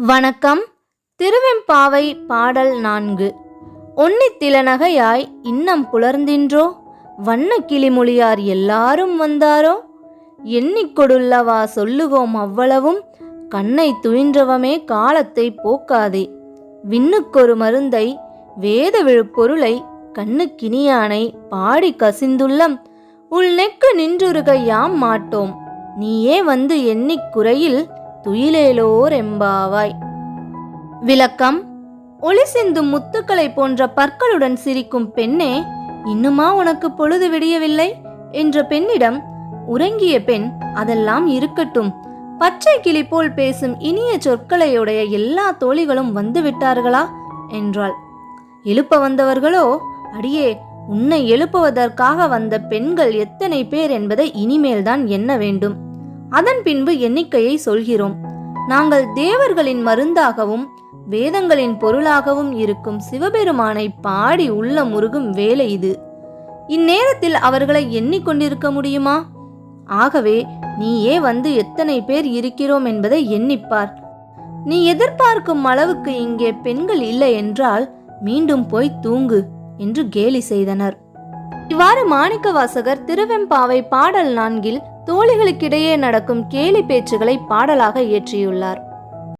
வணக்கம். திருவெம்பாவை பாடல் நான்கு. ஒன்னித்திலநகையாய் இன்னம் புலர்ந்தின்றோ? வண்ண கிளிமொழியார் எல்லாரும் வந்தாரோ? எண்ணிக்கொடுல்லவா சொல்லுவோம் அவ்வளவும்? கண்ணை துயின்றவமே காலத்தை போக்காதே. விண்ணுக்கொரு மருந்தை வேத விழுப்பொருளை கண்ணுக்கினியானை பாடி கசிந்துள்ளம். உள் நெக்கு நின்றுருக யாம் மாட்டோம். நீயே வந்து எண்ணிக் குறையில் துயிலேலோர் எம்பாவாய் விளக்கம் ஒளி சிந்தும் முத்துக்களை போன்ற பற்களுடன் சிரிக்கும் பெண்ணே இன்னுமா உனக்கு பொழுது விடியவில்லை? என்ற பெண்ணிடம் உறங்கிய பெண் அதெல்லாம் இருக்கட்டும். பச்சை கிளி போல் பேசும் இனிய சொற்களையுடைய எல்லா தோழிகளும் வந்து விட்டார்களா? என்றாள். எழுப்ப வந்தவர்களோ அடியே உன்னை எழுப்புவதற்காக வந்த பெண்கள் எத்தனை பேர் என்பதை இனிமேல்தான் எண்ண வேண்டும். அதன் பின்பு எண்ணிக்கையை சொல்கிறோம். நாங்கள் தேவர்களின் மருந்தாகவும் வேதங்களின் பொருளாகவும் இருக்கும் சிவபெருமானை பாடி உள்ள முருகும் வேலை இது. இந்நேரத்தில் அவர்களை எண்ணிக்கொண்டிருக்க முடியுமா? ஆகவே நீயே வந்து எத்தனை பேர் இருக்கிறோம் என்பதை எண்ணிப்பார். நீ எதிர்பார்க்கும் அளவுக்கு இங்கே பெண்கள் இல்லை என்றால் மீண்டும் போய் தூங்கு என்று கேலி செய்தனர். இவ்வாறு மாணிக்கவாசகர் திருவெம்பாவை பாடல் நான்கில் தோழிகளுக்கிடையே நடக்கும் கேலி பேச்சுகளை பாடலாக இயற்றியுள்ளார்.